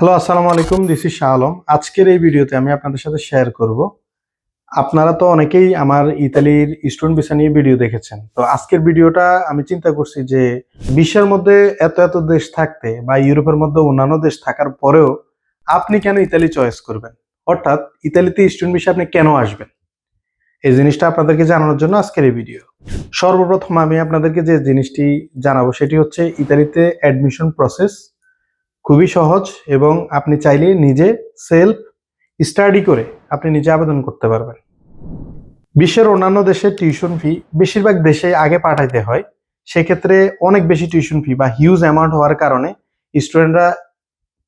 Hello আসসালামু আলাইকুম this is Shah Alam আজকের এই ভিডিওতে আমি আপনাদের সাথে শেয়ার করব। আপনারা তো অনেকেই আমার ইতালির স্টুডেন্ট ভিসা নিয়ে ভিডিও দেখেছেন। তো আজকের ভিডিওটা আমি চিন্তা করছি যে, বিশ্বের মধ্যে এত এত দেশ থাকতে বা ইউরোপের মধ্যে অন্যান্য দেশ থাকার পরেও আপনি কেন ইতালি চয়েস করবেন? অর্থাৎ ইতালিতে স্টুডেন্ট ভিসা আপনি কেন আসবেন? এই জিনিসটা আপনাদেরকে জানানোর জন্য আজকের এই ভিডিও। সর্বপ্রথম আমি আপনাদেরকে যে জিনিসটি জানাব, সেটি হচ্ছে ইতালিতে অ্যাডমিশন প্রসেস খুবই সহজ এবং আপনি চাইলে নিজে সেলফ স্টাডি করে আপনি নিজে আবেদন করতে পারবেন। বিশ্বের অন্যান্য দেশের টিউশন ফি বেশিরভাগ দেশে আগে পাঠাইতে হয়। সেক্ষেত্রে অনেক বেশি টিউশন ফি বা হিউজ অ্যামাউন্ট হওয়ার কারণে স্টুডেন্টরা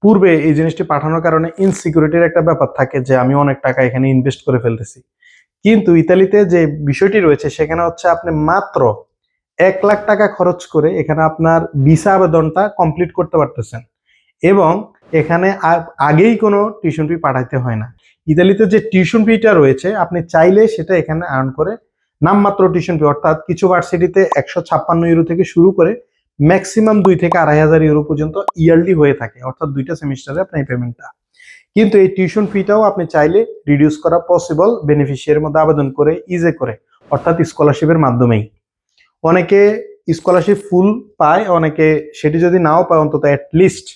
পূর্বে এই জিনিসটি পাঠানোর কারণে ইনসিকিউরিটির একটা ব্যাপার থাকে যে আমি অনেক টাকা এখানে ইনভেস্ট করে ফেলতেছি। কিন্তু ইতালিতে যে বিষয়টি রয়েছে, সেখানে হচ্ছে আপনি মাত্র এক লাখ টাকা খরচ করে এখানে আপনার ভিসা আবেদনটা কমপ্লিট করতে পারতেছেন। এবং এখানে আগেই কোনো টিউশন ফি পাঠাইতে হয় না। ইতালিতে যে টিউশন ফিটা রয়েছে, আপনি চাইলে সেটা এখানে আর্ন করে নামমাত্র টিউশন ফি, অর্থাৎ কিছু ভার্সিটিতে একশো ছাপ্পান্ন ইউরো থেকে শুরু করে ম্যাক্সিমাম দুই থেকে আড়াই হাজার ইউরো পর্যন্ত ইয়ারলি হয়ে থাকে, অর্থাৎ দুইটা সেমিস্টারে আপনার এই পেমেন্টটা কিন্তু এই টিউশন ফিটাও আপনি চাইলে রিডিউস করা পসিবল বেনিফিশিয়ারির মধ্যে আবেদন করে ইজে করে, অর্থাৎ স্কলারশিপের মাধ্যমেই। অনেকে স্কলারশিপ ফুল পায়, অনেকে সেটি যদি নাও পায় অন্তত লিস্ট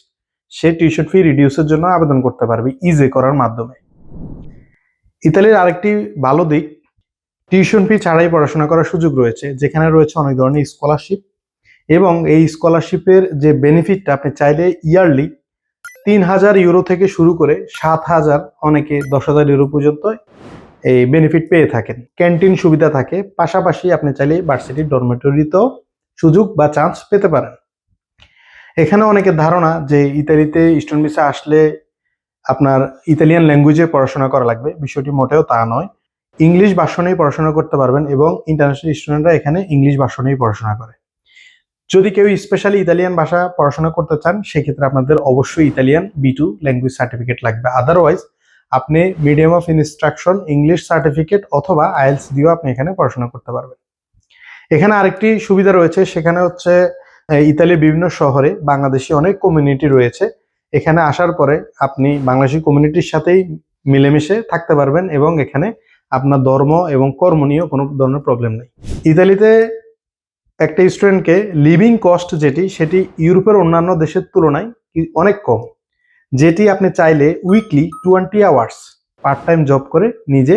সে টিউশন ফি রিডিউসের জন্য আবেদন করতে পারবে ইজে করার মাধ্যমে। ইতালির আরেকটি ভালো দিক টিউশন ফি ছাড়াই পড়াশোনা করার সুযোগ রয়েছে, যেখানে রয়েছে অনেক ধরনের স্কলারশিপ এবং এই স্কলারশিপের যে বেনিফিটটা আপনি চাইলে ইয়ারলি তিন হাজার ইউরো থেকে শুরু করে সাত হাজার, অনেকে দশ হাজার ইউরো পর্যন্ত এই বেনিফিট পেয়ে থাকেন। ক্যান্টিন সুবিধা থাকে, পাশাপাশি আপনি চাইলে ভার্সিটির ডরমেটরিতেও সুযোগ বা চান্স পেতে পারেন। এখানে অনেকের ধারণা যে ইতালিতে স্টুডেন্ট ভিসা আসলে আপনার ইতালিয়ান ল্যাঙ্গুয়েজে পড়াশোনা করা লাগবে। বিষয়টি মোটেও তা নয়। ইংলিশ ভাষণেই পড়াশোনা করতে পারবেন এবং ইন্টারন্যাশনাল স্টুডেন্টরা এখানে ইংলিশ ভাষণেই পড়াশোনা করে। যদি কেউ স্পেশালি ইতালিয়ান ভাষা পড়াশোনা করতে চান, সেক্ষেত্রে আপনাদের অবশ্যই Italian B two language certificate লাগবে। আদারওয়াইজ আপনি medium of instruction English certificate অথবা আইএলস দিয়েও আপনি এখানে পড়াশোনা করতে পারবেন। এখানে আরেকটি সুবিধা রয়েছে, সেখানে হচ্ছে ইতালির বিভিন্ন শহরে বাংলাদেশি অনেক কমিউনিটি রয়েছে। এখানে আসার পরে আপনি বাংলাদেশি কমিউনিটির সাথেই মিলেমিশে থাকতে পারবেন এবং এখানে আপনার ধর্ম এবং কর্ম নিয়েও কোনো ধরনের প্রবলেম নেই। ইতালিতে একটা স্টুডেন্টকে লিভিং কস্ট যেটি, সেটি ইউরোপের অন্যান্য দেশের তুলনায় অনেক কম। যেটি আপনি চাইলে weekly twenty hours part time job করে নিজে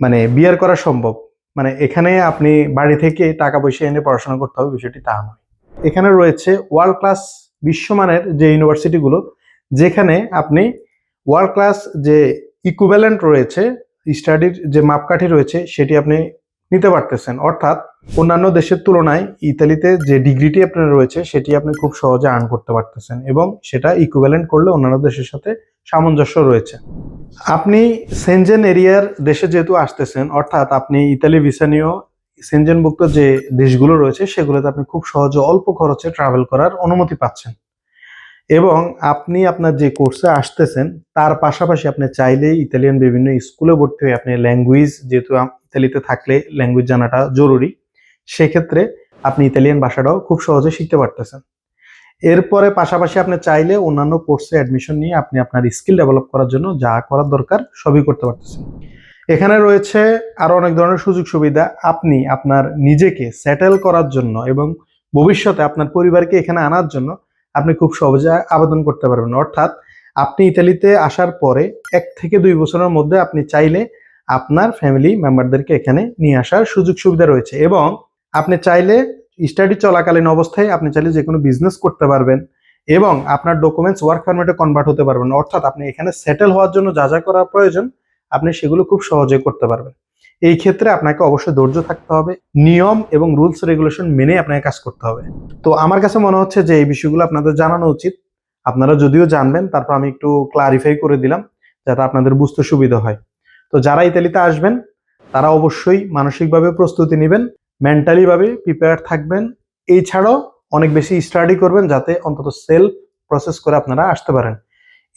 মানে বিয়ার করা সম্ভব। মানে এখানে আপনি বাড়ি থেকে টাকা পয়সা এনে পড়াশোনা করতে হবে, বিষয়টি তা নয়। এখানে রয়েছে ওয়ার্ল্ড ক্লাস বিশ্বমানের যে ইউনিভার্সিটিগুলো যেখানে আপনি ওয়ার্ল্ড ক্লাস যে ইকুইভ্যালেন্ট রয়েছে স্টাডির যে মাপকাঠি রয়েছে, সেটি আপনি নিতে পারতেছেন। অর্থাৎ অন্যান্য দেশের তুলনায় ইতালিতে যে ডিগ্রিটি আপনার রয়েছে, সেটি আপনি খুব সহজে আর্ন করতে পারতেছেন এবং সেটা ইকুইভ্যালেন্ট করলে অন্যান্য দেশের সাথে সামঞ্জস্য রয়েছে। আপনি সেনজেন এরিয়ার দেশে যেহেতু আসতেছেন, অর্থাৎ আপনি ইতালি ভিসা নিয়েও সেনজেনভুক্ত যে দেশগুলো রয়েছে, সেগুলোতে আপনি খুব সহজে অল্প খরচে ট্রাভেল করার অনুমতি পাচ্ছেন। এবং আপনি আপনার যে কোর্সে আসতেছেন, তার পাশাপাশি আপনি চাইলেই ইতালিয়ান বিভিন্ন স্কুলে ভর্তি হয়ে আপনি ল্যাঙ্গুয়েজ যেহেতু ইতালিতে থাকলে ল্যাঙ্গুয়েজ জানাটা জরুরি, সেক্ষেত্রে আপনি ইতালিয়ান ভাষাটাও খুব সহজে শিখতে পারতেছেন। এরপরে পাশাপাশি আপনি চাইলে অন্যান্য কোর্সে অ্যাডমিশন নিয়ে আপনি আপনার স্কিল ডেভেলপ করার জন্য যা করার দরকার সবই করতে পারতেছেন। এখানে রয়েছে আরও অনেক ধরনের সুযোগ সুবিধা। আপনি আপনার নিজেকে সেটেল করার জন্য এবং ভবিষ্যতে আপনার পরিবারকে এখানে আনার জন্য আপনি খুব সহজে আবেদন করতে পারবেন। অর্থাৎ আপনি ইতালিতে আসার পরে এক থেকে দুই বছরের মধ্যে আপনি চাইলে আপনার ফ্যামিলি মেম্বারদেরকে এখানে নিয়ে আসার সুযোগ সুবিধা রয়েছে এবং আপনি চাইলে স্টাডি চলাকালীন অবস্থায় আপনি চাইলে যে কোনো বিজনেস করতে পারবেন এবং আপনার ডকুমেন্টস ওয়ার্ক পারমিটে কনভার্ট হতে পারবেন। অর্থাৎ আপনি এখানে সেটেল হওয়ার জন্য যা যা করা প্রয়োজন আপনি সেগুলো খুব সহজে করতে পারবেন। এই ক্ষেত্রে আপনাকে অবশ্যই ধৈর্য থাকতে হবে, নিয়ম এবং রুলস রেগুলেশন মেনে আপনাকে কাজ করতে হবে। তো আমার কাছে মনে হচ্ছে যে এই বিষয়গুলো আপনাদের জানানো উচিত। আপনারা যদিও জানবেন, তারপর আমি একটু ক্লারিফাই করে দিলাম যাতে আপনাদের বুঝতে সুবিধা হয়। তো যারা ইতালিতে আসবেন, তারা অবশ্যই মানসিকভাবে প্রস্তুতি নেবেন মেন্টালি ভাবে প্রিপেয়ার থাকবেন। এছাড়াও অনেক বেশি স্টাডি করবেন যাতে অন্তত সেলফ প্রসেস করে আপনারা আসতে পারেন।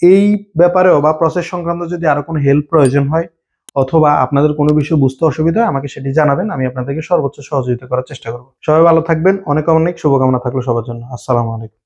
এই ব্যাপারেও বা প্রসেস সংক্রান্ত যদি আরও কোনো হেল্প প্রয়োজন হয়, অথবা আপনাদের কোনো বিষয় বুঝতে অসুবিধা হয়, আমাকে সেটি জানাবেন, আমি আপনাদেরকে সর্বোচ্চ সহযোগিতা করার চেষ্টা করব। সবাই ভালো থাকবেন, অনেক অনেক শুভকামনা থাকল সবার জন্য। আসসালামু আলাইকুম।